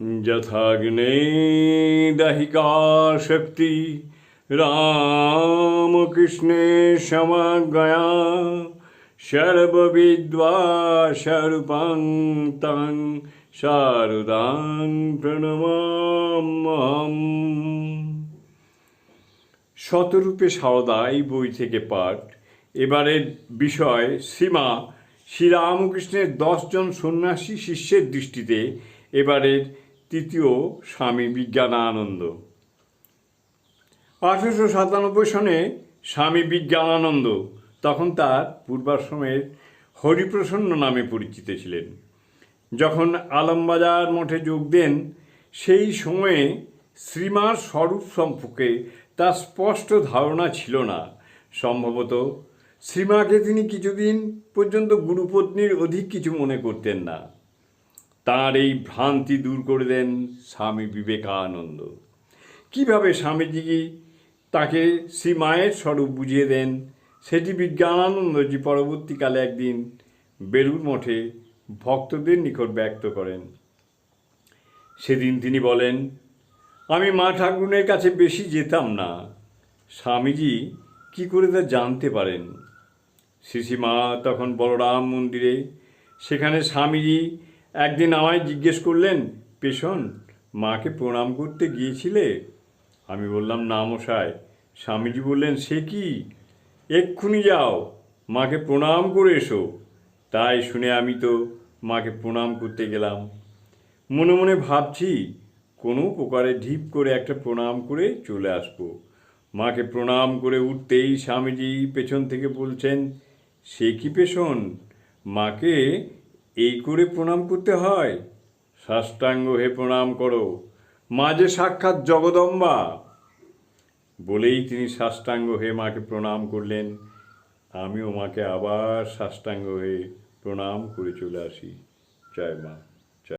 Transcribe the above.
যথাগ্নে দাহিকা শক্তি রামকৃষ্ণে সমগয়া সর্ববিদ্বা স্বরূপাং প্রণমাম্যহম শতরূপে সারদা এই বই থেকে পাঠ। এবারের বিষয় সীমা। শ্রীরামকৃষ্ণের দশজন সন্ন্যাসী শিষ্যের দৃষ্টিতে এবারের তৃতীয় স্বামী বিজ্ঞানানন্দ। আঠেরোশো সাতানব্বই সনে স্বামী বিজ্ঞানানন্দ তখন তার পূর্বাশ্রমের হরিপ্রসন্ন নামে পরিচিত ছিলেন। যখন আলমবাজার মঠে যোগ দেন, সেই সময়ে শ্রীমার স্বরূপ সম্পর্কে তার স্পষ্ট ধারণা ছিল না। সম্ভবত শ্রীমাকে তিনি কিছুদিন পর্যন্ত গুরুপত্নীর অধিক কিছু মনে করতেন না। তার এই ভ্রান্তি দূর করে দেন স্বামী বিবেকানন্দ। কীভাবে স্বামীজি তাকে শ্রী মায়ের স্বরূপ বুঝিয়ে দেন, সেটি বিজ্ঞানানন্দজি পরবর্তীকালে একদিন বেলুর মঠে ভক্তদের নিকট ব্যক্ত করেন। সেদিন তিনি বলেন, আমি মা ঠাকুরের কাছে বেশি যেতাম না। স্বামীজি কি করে তা জানতে পারেন? শ্রীশ্রীমা তখন বলরাম মন্দিরে, সেখানে স্বামীজি একদিন আমায় জিজ্ঞেস করলেন, পেশন, মাকে প্রণাম করতে গিয়েছিলে? আমি বললাম, না মশাই। স্বামীজি বললেন, সে কি? এক্ষুনি যাও, মাকে প্রণাম করে এসো। তাই শুনে আমি তো মাকে প্রণাম করতে গেলাম। মনে মনে ভাবছি, কোনো প্রকারে ঢিপ করে একটা প্রণাম করে চলে আসব। মাকে প্রণাম করে উঠতেই স্বামীজি পেছন থেকে বলছেন, সে কি পেছন মাকে এই করে প্রণাম করতে হয়। সাষ্টাঙ্গ হে প্রণাম করো। মাঝে সাক্ষাৎ জগদম্বা। বলেই তিনি সাষ্টাঙ্গ হয়ে মাকে প্রণাম করলেন। আমিও মাকে আবার সাষ্টাঙ্গ হয়ে প্রণাম করে চলে আসি। জয় মা।